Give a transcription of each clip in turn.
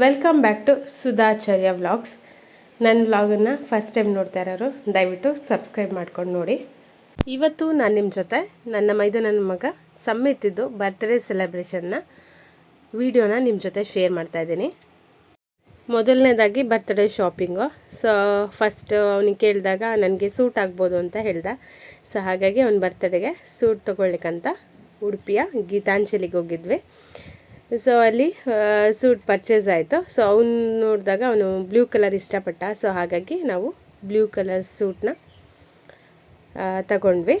Welcome back to Sudhacharya vlogs ನನ್ನ ವ್ಲಾಗನ್ನು first time ನೋಡ್ತಾ ಇರೋರು, ದಯವಿಟ್ಟು ಸಬ್ಸ್ಕ್ರೈಬ್ ಮಾಡ್ಕೊಂಡು ನೋಡಿ. ಇವತ್ತು ನಾನು ನಿಮ್ಮ ಜೊತೆ ನನ್ನ ಮೈದು ನನ್ನ ಮಗ ಸಮ್ಮಿತಿದ್ದು ಬರ್ತ್ಡೇ ಸೆಲೆಬ್ರೇಷನ್ನ ವೀಡಿಯೋನ ನಿಮ್ಮ ಜೊತೆ ಶೇರ್ ಮಾಡ್ತಾಯಿದ್ದೀನಿ ಮೊದಲನೇದಾಗಿ ಬರ್ತ್ಡೇ ಶಾಪಿಂಗು ಸೊ ಫಸ್ಟ್ ಅವನಿಗೆ ಕೇಳಿದಾಗ ನನಗೆ ಸೂಟ್ ಆಗ್ಬೋದು ಅಂತ ಹೇಳ್ದ. ಸೊ ಹಾಗಾಗಿ ಅವ್ನ ಬರ್ತ್ಡೇಗೆ ಸೂಟ್ ತೊಗೊಳ್ಲಿಕ್ಕಂತ ಉಡುಪಿಯ ಗೀತಾಂಜಲಿಗೆ ಹೋಗಿದ್ವಿ. ಸೊ ಅಲ್ಲಿ ಸೂಟ್ ಪರ್ಚೇಸ್ ಆಯಿತು. ಸೊ ಅವನು ನೋಡಿದಾಗ ಅವನು ಬ್ಲೂ ಕಲರ್ ಇಷ್ಟಪಟ್ಟ. ಸೊ ಹಾಗಾಗಿ ನಾವು ಬ್ಲೂ ಕಲರ್ ಸೂಟ್ನ ತಗೊಂಡ್ವಿ.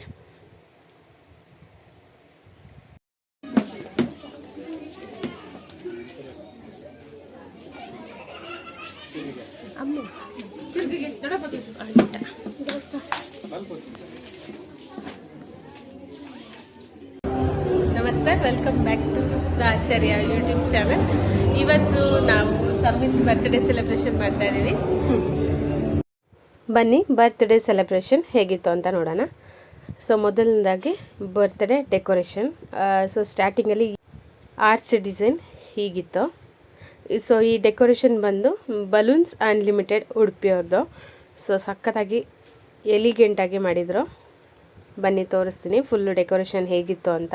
ನಮಸ್ತೆ welcome back to Acharya YouTube channel ಇವತ್ತು ನಾವು ಸಮಿತ್ ಬರ್ತ್ಡೇ ಸೆಲೆಬ್ರೇಷನ್ ಮಾಡ್ತಾ ಇದ್ದೀವಿ ಬನ್ನಿ ಬರ್ತ್ಡೇ ಸೆಲೆಬ್ರೇಷನ್ ಹೇಗಿತ್ತು ಅಂತ ನೋಡೋಣ. ಸೊ ಮೊದಲನೇದಾಗಿ ಬರ್ತ್ಡೇ ಡೆಕೋರೇಷನ್ ಸೊ ಸ್ಟಾರ್ಟಿಂಗಲ್ಲಿ ಆರ್ಚ್ ಡಿಸೈನ್ ಹೀಗಿತ್ತು. ಸೊ ಈ ಡೆಕೋರೇಷನ್ ಬಂದು ಬಲೂನ್ಸ್ ಅನ್ಲಿಮಿಟೆಡ್ ಉಡುಪಿಯವ್ರದ್ದು ಸೊ ಸಖತ್ತಾಗಿ ಎಲಿಗೆಂಟಾಗಿ ಮಾಡಿದರು. ಬನ್ನಿ, ತೋರಿಸ್ತೀನಿ ಫುಲ್ಲು ಡೆಕೋರೇಷನ್ ಹೇಗಿತ್ತು ಅಂತ.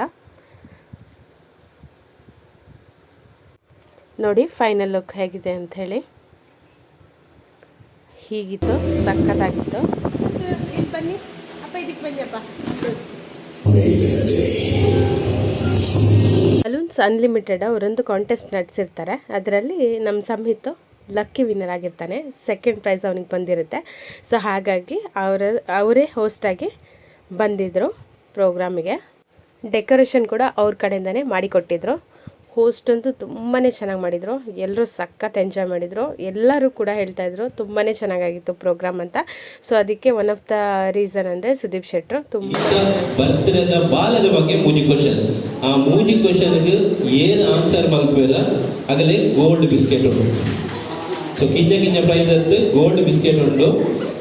ನೋಡಿ ಫೈನಲ್ ಲುಕ್ ಹೇಗಿದೆ ಅಂತ ಹೇಳಿ. ಹೀಗಿತ್ತು ಸಕ್ಕತ್ತಾಗಿತ್ತು ಬನ್ನಿ. ಅಪ್ಪ ಇದಕ್ಕೆ ಬನ್ನಿ ಅಪ್ಪ. ಬಲೂನ್ಸ್ ಅನ್ಲಿಮಿಟೆಡ್ ಅವರೊಂದು ಕಾಂಟೆಸ್ಟ್ ನಡೆಸಿರ್ತಾರೆ. ಅದರಲ್ಲಿ ನಮ್ಮ ಸಂಹಿತು ಲಕ್ಕಿ ವಿನ್ನರ್ ಆಗಿರ್ತಾನೆ. ಸೆಕೆಂಡ್ ಪ್ರೈಸ್ ಅವನಿಗೆ ಬಂದಿರುತ್ತೆ. ಸೊ ಹಾಗಾಗಿ ಅವರ ಅವರೇ ಹೋಸ್ಟಾಗಿ ಬಂದಿದ್ದರು ಪ್ರೋಗ್ರಾಮಿಗೆ ಡೆಕೋರೇಷನ್ ಕೂಡ ಅವ್ರ ಕಡೆಯಿಂದನೇ ಮಾಡಿಕೊಟ್ಟಿದ್ರು. ಹೋಸ್ಟ್ ಅಂತೂ ತುಂಬಾ ಚೆನ್ನಾಗಿ ಮಾಡಿದರು. ಎಲ್ಲರೂ ಸಖತ್ ಎಂಜಾಯ್ ಮಾಡಿದರು. ಎಲ್ಲರೂ ಕೂಡ ಹೇಳ್ತಾಯಿದ್ರು ತುಂಬಾ ಚೆನ್ನಾಗಾಗಿತ್ತು ಪ್ರೋಗ್ರಾಮ್ ಅಂತ. ಸೊ ಅದಕ್ಕೆ ಒನ್ ಆಫ್ ದ ರೀಸನ್ ಅಂದರೆ ಸುದೀಪ್ ಶೆಟ್ರು ತುಂಬ ಬರ್ತ್ಡೇದ ಬಾಲದ ಬಗ್ಗೆ ಮೂಜಿ ಕ್ವಶನ್ ಆ ಮೂಜಿ ಕ್ವಶನ್ಗೆ ಏನು ಆನ್ಸರ್ ಮಲ್ಪಿಲ್ಲ ಆಗಲೇ ಗೋಲ್ಡ್ ಬಿಸ್ಕೆಟ್ ಉಂಟು. ಸೊ ಕಿಂಜ ಕಿಂಜ ಪ್ರೈಸ್ ಅಂತ ಗೋಲ್ಡ್ ಬಿಸ್ಕೆಟ್ ಉಂಟು.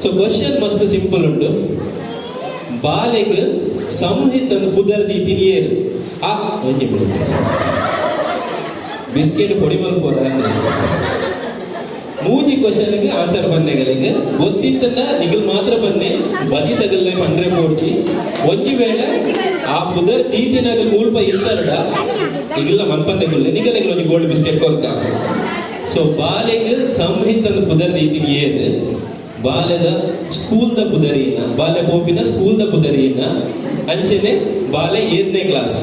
ಸೊ ಕ್ವಶನ್ ಮಸ್ತ್ ಸಿಂಪಲ್ ಉಂಟು. ಬಾಲೆಗೆ ಸಂಹಿತನ್ನು ಪುದರ್ದಿ ತಿನಿಯೇರು. ಆ ಒಂಜಿ ಬಿಸ್ಕೆಟ್ ಪೊಡಿ ಮಲ್ಪೋರ ಮೂಜಿ ಕ್ವಶನ್ಗೆ ಆನ್ಸರ್ ಬಂದೆಗಳಿಗೆ ಗೊತ್ತಿತ್ತಲ್ಲ ನಿಗಲ್ ಮಾತ್ರ ಬನ್ನಿ. ಬದಿ ತಗಲ್ಲೆ ಪಂಡ್ರೆ ಪೋಡ್ಚಿ ಒಂಜಿ ವೇಳೆ ಆ ಪುದರ್ ತೀತಿನಾಗ ಮೂಲ್ಪ ಇರ್ತಾರಡ ಮನ್ಪಂದೆ ಮನ್ಪಂದೆಗುಲ್ಲೆ ನಿಗಲೆಗೆ ಒಂದು ಗೋಲ್ಡ್ ಬಿಸ್ಕೆಟ್ ಕೊರ್ಕ ಸೊ ಬಾಲೆಗೆ ಸಂಹಿತದ ಪುದರ್ ದೀತಿಗೆ ಏನು? ಬಾಲ್ಯದ ಸ್ಕೂಲ್ದ ಪುದರಿನ ಬಾಲ್ಯ ಸ್ಕೂಲ್ ಸ್ಕೂಲ್ದ ಪುದರಿನ ಅಂಚೆನೆ ಬಾಲ್ಯ ಏದನೇ ಕ್ಲಾಸ್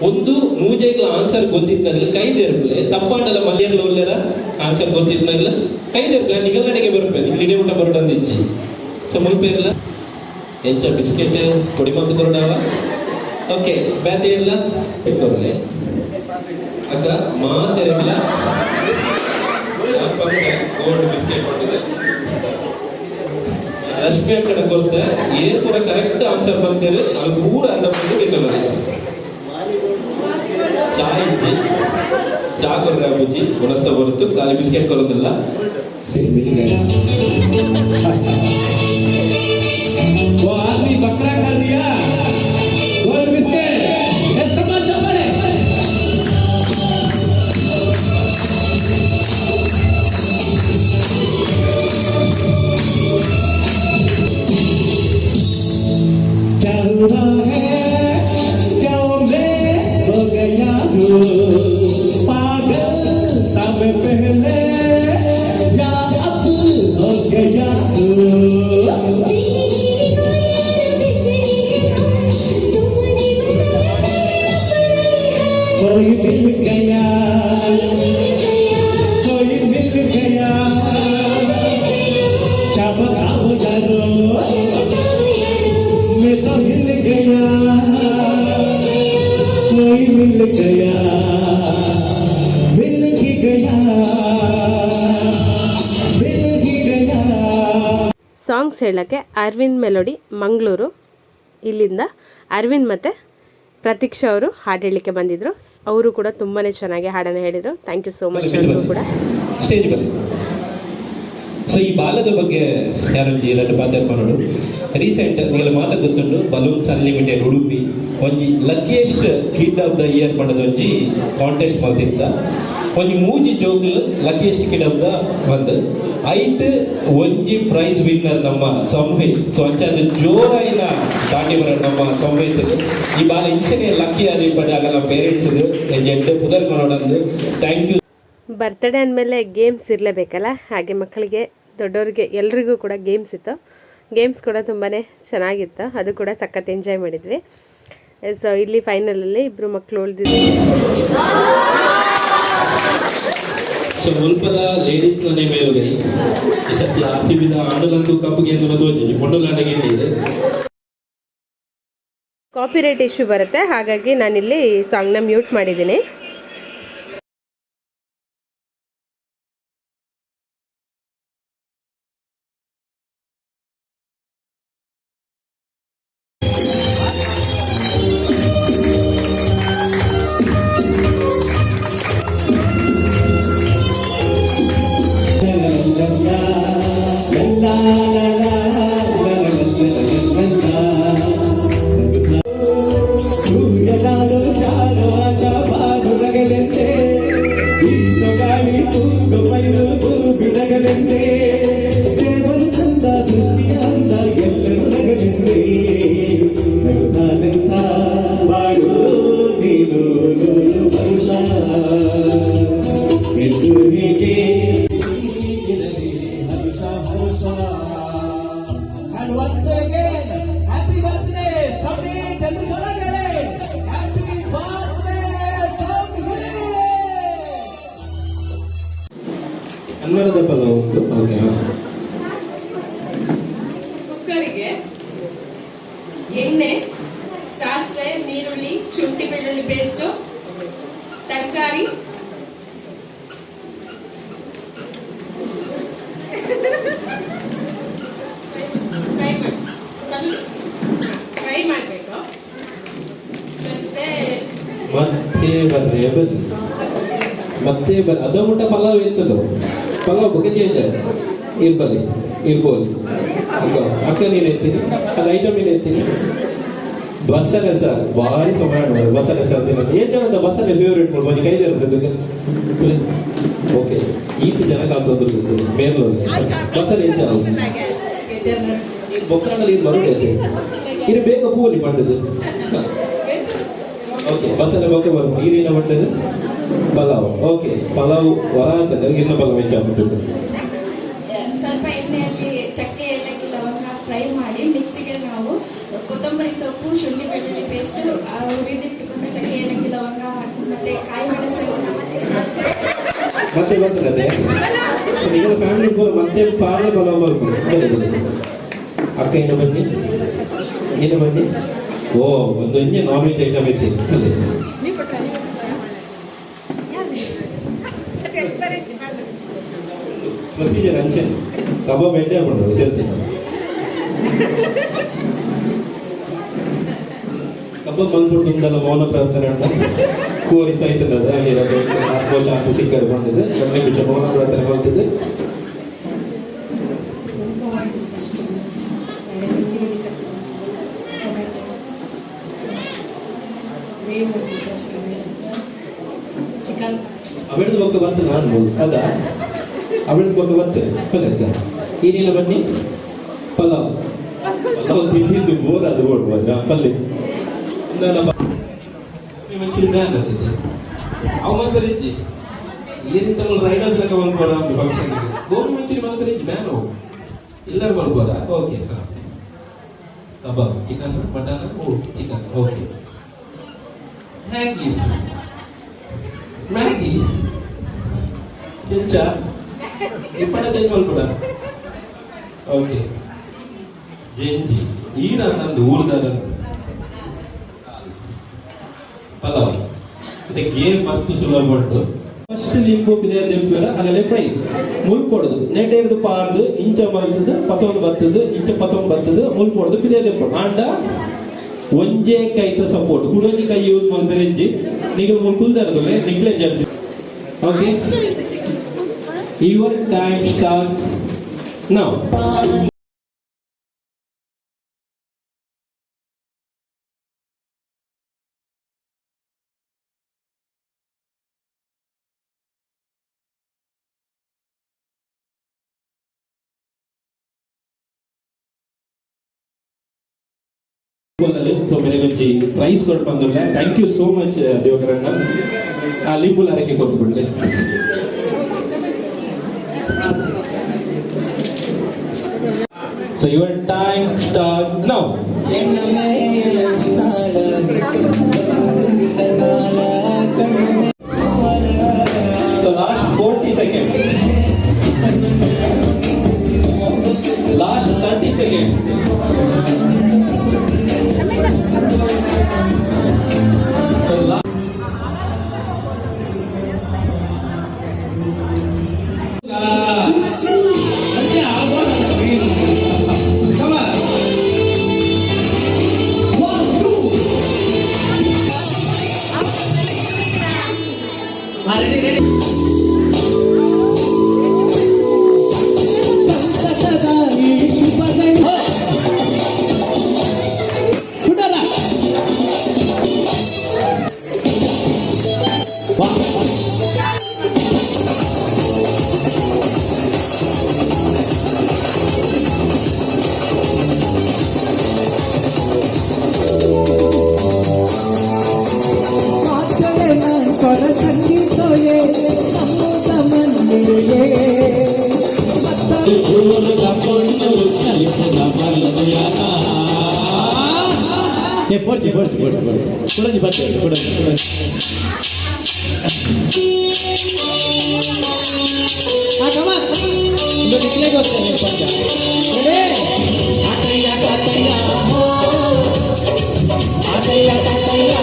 ಒಂದು ಮೂಜೆಗಳ ಆನ್ಸರ್ ಗೊತ್ತಿದ್ದಾಗಲ ಕೈದೇರ್ಪಲೆ ತಪ್ಪಾಂಡಲ ಮಲ್ಯರ್ಲ ಒಳ್ಳೆರ ಆನ್ಸರ್ ಗೊತ್ತಿದ್ದಾಗಲ ಕೈದೇರ್ಪಲೆ ನಿಗಲ್ನಡೆಗೆ ಬರುಪೆ ನಿಗಲಿಡೆ ಊಟ ಬರೋಡಂದಿಚ್ಚಿ ಸೊ ಮುಲ್ಪೇರ್ಲ ಎಂಚ ಬಿಸ್ಕೆಟ್ ಕೊಡಿ ಮಗ್ಗು ಕೊರಡವ ಓಕೆ ಬ್ಯಾತೆ ಇಲ್ಲ ಇಟ್ಕೊರ್ಲೆ ಅಕ್ಕ ಮಾತೆರಗಿಲ್ಲ ಗೋಲ್ಡ್ ಬಿಸ್ಕೆಟ್ ಕೊಟ್ಟಿದೆ. ರಶ್ಮಿ ಕಡೆ ಗೊತ್ತೆ ಏನ್ ಕೂಡ ಕರೆಕ್ಟ್ ಆನ್ಸರ್ ಬಂದಿರಿ ಅದು ಅರ್ಧ ಬಂದು ಗೆಲ್ಲಲ್ಲ ಚಾ ಇಜ್ಜಿ ಚಾ ಕೊರ್ರೆ ಬುಜ್ಜಿ ಗುಣಸ್ತ ಬರುತ್ತು ಖಾಲಿ ಬಿಸ್ಕೆಟ್ ಕೊರೋದಿಲ್ಲ वो आदमी बकरा कर दिया कोई मिल गया कोई मिल गया क्या बताओ यारो मैं तो हिल गया कोई मिल गया मिल ही गया मिल ही गया ಸಾಂಗ್ಸ್ ಹೇಳೋಕ್ಕೆ ಅರವಿಂದ್ ಮೆಲೋಡಿ ಮಂಗಳೂರು ಇಲ್ಲಿಂದ ಅರವಿಂದ್ ಮತ್ತು ಪ್ರತೀಕ್ಷಾ ಅವರು ಹಾಡು ಹೇಳಲಿಕ್ಕೆ ಬಂದಿದ್ರು. ಅವರು ಕೂಡ ತುಂಬಾ ಚೆನ್ನಾಗಿ ಹಾಡನ್ನು ಹೇಳಿದರು. ಥ್ಯಾಂಕ್ ಯು ಸೋ ಮಚ್ ಅವ್ರಿಗೂ ಕೂಡ. ಸ್ಟೇಜ್ ಬನ್ನಿ. ಸೊ ಈ ಬಾಲದ ಬಗ್ಗೆ ಯಾರು ಎರಡು ಮಾತಾಡ್ ಮಾಡೋಣ ರೀಸೆಂಟ್ ನಿಮಗೆ ಮಾತ ಗೊತ್ತುಂಡು ಬಲೂನ್ಸ್ ಅನ್ಲಿಮಿಟೆಡ್ ಉಡುಪಿ ಒಂಜಿ luckiest kid of the year ಪಡೆದೊಂಜಿ ಒಂಜಿ ಕಾಂಟೆಸ್ಟ್ ಮಲ್ತಿತ್ತ மூஞ்சி ஜோக்கில் லக்கேஷ் கிடம் தான் வந்து ಐಟ್ ಒಂಜಿ ಪ್ರೈಸ್ ವಿನ್ನರ್ ನಮ್ಮ ಸಂವೇತ್ ಸೊ ಅಂಚಾದ ಜೋರಾಯಿನ ದಾಟಿ ಬರ ನಮ್ಮ ಸಂವೇತ್ ಈ ಬಾಲ ಇಂಚನೆ ಲಕ್ಕಿ ಅದು ಪಡೆ ನಮ್ಮ ಪೇರೆಂಟ್ಸ್ ಜಡ್ಡೆ ಪುದರ್ ನೋಡಂದು ಥ್ಯಾಂಕ್ ಯು ಬರ್ತ್ಡೇ ಅಂದಮೇಲೆ ಗೇಮ್ಸ್ ಇರಲೇಬೇಕಲ್ಲ? ಹಾಗೆ ಮಕ್ಕಳಿಗೆ ದೊಡ್ಡವ್ರಿಗೆ ಎಲ್ರಿಗೂ ಕೂಡ ಗೇಮ್ಸ್ ಇತ್ತು. ಗೇಮ್ಸ್ ಕೂಡ ತುಂಬಾ ಚೆನ್ನಾಗಿತ್ತು. ಅದು ಕೂಡ ಸಖತ್ ಎಂಜಾಯ್ ಮಾಡಿದ್ವಿ. ಸೊ ಇಲ್ಲಿ ಫೈನಲಲ್ಲಿ ಇಬ್ಬರು ಮಕ್ಕಳು ಉಳಿದಿದ್ವಿ ಸೊ ಮುಲ್ಪದ ಲೇಡೀಸ್ ನೇ ಮೇಲುಗೈ ಈ ಸತ್ಯ ಆರ್ ಸಿ ಬಿದ ಆಂಡುಲಂಕು ಕಪ್ಪುಗೆ ಇದೆ ಕಾಪಿರೈಟ್ ಇಶ್ಯೂ ಬರುತ್ತೆ, ಹಾಗಾಗಿ ನಾನಿಲ್ಲಿ ಸಾಂಗ್ನ ಮ್ಯೂಟ್ ಮಾಡಿದ್ದೀನಿ. ಬೆಳ್ಳುಳ್ಳಿ ಪೇಸ್ಟು ತರಕಾರಿ. ಫ್ರೈ ಮಾಡಿ. ಫ್ರೈ ಮಾಡಬೇಕು. ಮತ್ತೆ ಮತ್ತೆ ಬರ್ರಿ ಮತ್ತೆ ಬರ್ ಅದ ಮುಟ್ಟ ಪಲಾವ್ ಇರ್ತದ? ಪಲಾವ್ ಬಗ್ಗೆ ಚೇಂಜ್ ಆಯ್ತು ಇರ್ಬಲ್ಲಿ, ಇರ್ಬೋದು. ಅಕ್ಕ ಅಕ್ಕ ನೀನು ಐಟಮ್ ನೀನು ಎತ್ತೀನಿ ಬಸಳೆ ಸರ್ ಭಾರಿ ಸಮಯ ನೋಡಿ ಬಸಳೆ ಸರ್ ದಿನ ಏನ್ ಜನ ಬಸಳೆ ಫೇವ್ರೇಟ್ ನೋಡಿ ಮಂచి ಕೈದೇ ಇರ್ತದೆ ಓಕೆ ಈತ ಜನ ಕಾತೋದ್ರು ಮೇಲು ಬಸಳೆ ಹೆಚ್ಚು ಬೊಕ್ಕನಲ್ಲಿ ಇದು ಬರುತ್ತೆ ಇದು ಬೇಗ ಪೂವಲ್ಲಿ ಪಂಡದು ಓಕೆ ಬಸಳೆ ಬೊಕ್ಕ ಬರುತ್ತೆ ನೀರಿನ ಪಂಡದು ಪಲಾವ್ ಓಕೆ ಪಲಾವ್ ವರ ಅಂತಂದ್ರೆ ಇನ್ನು ಪಲಾವ್ ಹೆಚ್ಚಾಗುತ್ತದೆ ಮಾಡಿ ಮಿಕ್ಸಿಗೆ ನಾವು ಕೊತ್ತಂಬರಿ ಸೊಪ್ಪು ಶುಂಠಿ ಬೆಳ್ಳುಳ್ಳಿ ಪೇಸ್ಟ್ ಹುರಿದಿಟ್ಟುಕೊಂಡು ಚಕ್ಕೆ ಏಲಕ್ಕಿ ಲವಂಗ ಹಾಕಿ ಮತ್ತೆ ಕಾಯಿ ಮೆಣಸು ಮತ್ತೆ ಬರ್ತದೆ ಈಗ ಫ್ಯಾಮಿಲಿ ಪೂರ ಮತ್ತೆ ಪಾರ್ಲೆ ಪಲಾವ್ ಬರ್ಬೋದು ಬನ್ನಿ ಬನ್ನಿ. ಅಕ್ಕ ಏನು ಬನ್ನಿ. ಏನು ಬನ್ನಿ. ಓ ಒಂದು ಇಂಜೆ ನಾನ್ ವೆಜ್ ಐಟಮ್ ಐತಿ ಅದೇ ಪ್ರೊಸೀಜರ್ ಅಂಚೆ. ಕಬಾಬ್ ಎಣ್ಣೆ ಮಾಡೋದು ಇದಿರ್ತೀನಿ ಕಬಾಬ್ ಬಂದ್ಬಿಟ್ಟು ನಿಮ್ದೆಲ್ಲ ಮೌನ ಪ್ರಾರ್ಥನೆ ಉಂಟ ಕೋರಿ ಸಹಿತದ ಅಲ್ಲಿರೋದು ಆತ್ಮ ಶಾಂತಿ ಸಿಕ್ಕರು ಬಂದಿದೆ ಒಂದು ನಿಮಿಷ ಮೌನ ಪ್ರಾರ್ಥನೆ ಬಂದಿದೆ ಚಿಕನ್ ಅವಳದ ಪಕ್ಕ ಬಂತು ನಾನು ಬೋದು ಅದ ಅವಳದ ಪಕ್ಕ ಬಂತು ಪಲ್ಲಕ್ಕ ಏನಿಲ್ಲ ಬನ್ನಿ ಪಲಾವ್ ಪಲಾವ್ ತಿಂದಿದ್ದು ಬೋರ್ ಅದು ಓಡ್ಬೋದು ಪಲ್ಲೆ ನನ್ನ ಅವ ಮಂತ್ರ ಇಜ್ಜಿ ಏನು ತಮ್ಮ ರೈಡರ್ ಲೆಕ್ಕ ಮಲ್ಕೋರ ಒಂದು ಫಂಕ್ಷನ್ ಗೋಬಿ ಮಂಚೂರಿ ಮಂತ್ರ ಮ್ಯಾನು ಎಲ್ಲರೂ ಮಲ್ಕೋರ ಓಕೆ ಕಬಾಬ್ ಚಿಕನ್ ಮಟನ್ ಓ ಚಿಕನ್ ಓಕೆ ಮ್ಯಾಗಿ ಮ್ಯಾಗಿ ಹೆಚ್ಚ ಇಪ್ಪಣ ಚೇಂಜ್ ಮಾಡ್ಕೊಡ? ಓಕೆ ಜೇಂಜಿ. ಈ ನಂದು ಊರ್ದಾರ ಪಲಾವ್ ಮತ್ತೆ ಗೇಮ್ ಮಸ್ತ್ ಸುಲಭ ಉಂಟು? ಫಸ್ಟ್ ಲಿಂಬು ಪಿದೆ ದೆಂಪುರ ಅದಲ್ಲೇ ಫ್ರೈ ಮುಲ್ಪೊಡುದು ಹಿಡಿದು ಪಾರ್ದು ಇಂಚ ಮಲ್ತದು ಪತೊಂದು ಬರ್ತದು ಇಂಚ ಪತೊಂದು ಬತ್ತದು ಮುಲ್ಪೊಡುದು ಪಿದೆ ದೆಂಪುಡು ಆಂಡ? ಒಂಜೇ ಕೈತ ಸಪೋರ್ಟ್ ಕುಡೊಂಜಿ ಕೈ ಯೂಸ್ ಮಲ್ಪೆರೆಂಜಿ ನಿಗಲ್ ಮುಲ್ ಕುಲ್ದರದಲೆ ನಿಗ್ಲೆ judge. Okay your time starts now so ಮೇರೆಗೊಂಚಿ prize ಕೊಡ್ಪಂದುಲ್ಲ ಥ್ಯಾಂಕ್ ಯು ಸೋ ಮಚ್ ದೇವಕರಣ್ಣ ಆ ಲಿಂಬುಲ್ ಅರಕೆ ಕೊಟ್ಬಿಡ್ಲಿ so your time start now ಏ ಪೋಡ್ತಿ ಪೋಡ್ತಿ ಪೋಡ್ತಿ ಪೋಡ್ತಿ ಕೊಡಂಜಿ ಬರ್ತೇವೆ ಕೊಡಂಜಿ ಕೊಡಂಜಿ ಆ ಕಮ ಇದು ನಿಕ್ಲೆಗೆ ಹೋಗ್ತೇನೆ ಪಂಚ ಆಟಯ್ಯ ತಾತಯ್ಯ ಹೋ ಆಟಯ್ಯ Tatayya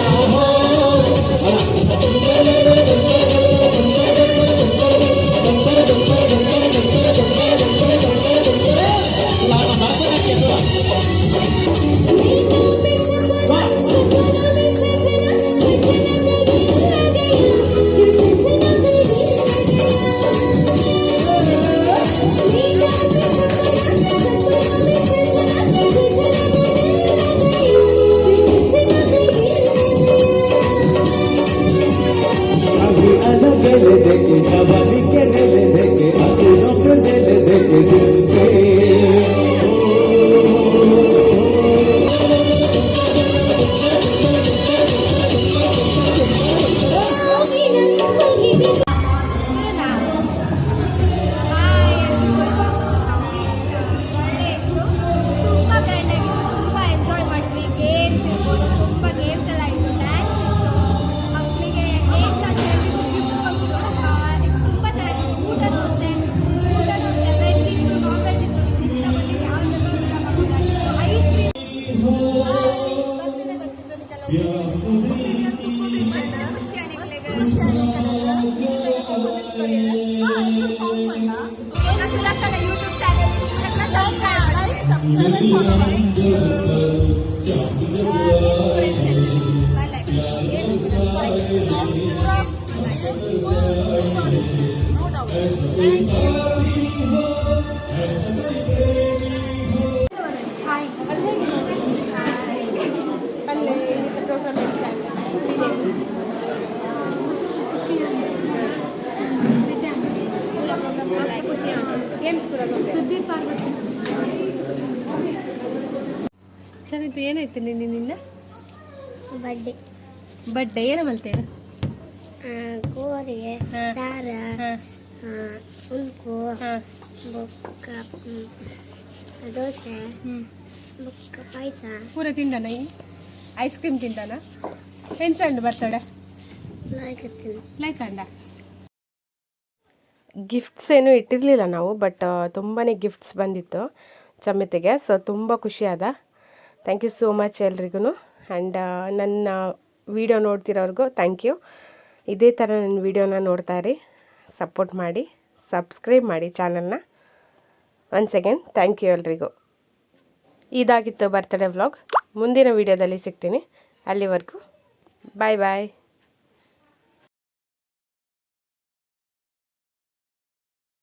quiere de que estaba, ni quiere ಚೆನ್ನಾಗಿ ಏನಾಯ್ತು ನಿನ್ನೆ ನಿನ್ನ? ಬಡ್ಡೆ. ಬಡ್ಡೆ ಏನು ಮಲ್ತೇನು ಕೋರಿ ಹಾ. ಸಾರ ಉಲ್ಕು ಹಾಂ ಬೊಕ್ಕ ದೋಸೆ. ಹ್ಞೂ ಬೊಕ್ಕ ಪಾಯಸ. ಪೂರ ತಿಂದಾನ ಈ? ಐಸ್ ಕ್ರೀಮ್ ತಿಂದಾನ? ಹೆಂಚಂಡು ಬರ್ತಡೆ ಲೈಕ್ ಅಂಡ ಗಿಫ್ಟ್ಸ್ ಏನೂ ಇಟ್ಟಿರಲಿಲ್ಲ ನಾವು ಬಟ್ ತುಂಬಾ ಗಿಫ್ಟ್ಸ್ ಬಂದಿತ್ತು ಚಮ್ಮಿತಿಗೆ ಸೊ ತುಂಬ ಖುಷಿ ಆದ. ಥ್ಯಾಂಕ್ ಯು ಸೋ ಮಚ್ ಎಲ್ರಿಗೂ ಆ್ಯಂಡ್ ನನ್ನ ವಿಡಿಯೋ ನೋಡ್ತಿರೋರ್ಗೂ ಥ್ಯಾಂಕ್ ಯು ಇದೇ ಥರ ನನ್ನ ವಿಡಿಯೋನ ನೋಡ್ತಾ ಇರಿ. ಸಪೋರ್ಟ್ ಮಾಡಿ, ಸಬ್ಸ್ಕ್ರೈಬ್ ಮಾಡಿ ಚಾನಲ್ನ. ಒನ್ಸ್ ಅಗೇನ್ ಥ್ಯಾಂಕ್ ಯು ಎಲ್ರಿಗೂ. ಇದಾಗಿತ್ತು ಬರ್ತ್ಡೇ ವ್ಲಾಗ್. ಮುಂದಿನ ವಿಡಿಯೋದಲ್ಲಿ ಸಿಗ್ತೀನಿ. ಅಲ್ಲಿವರೆಗೂ ಬಾಯ್ ಬಾಯ್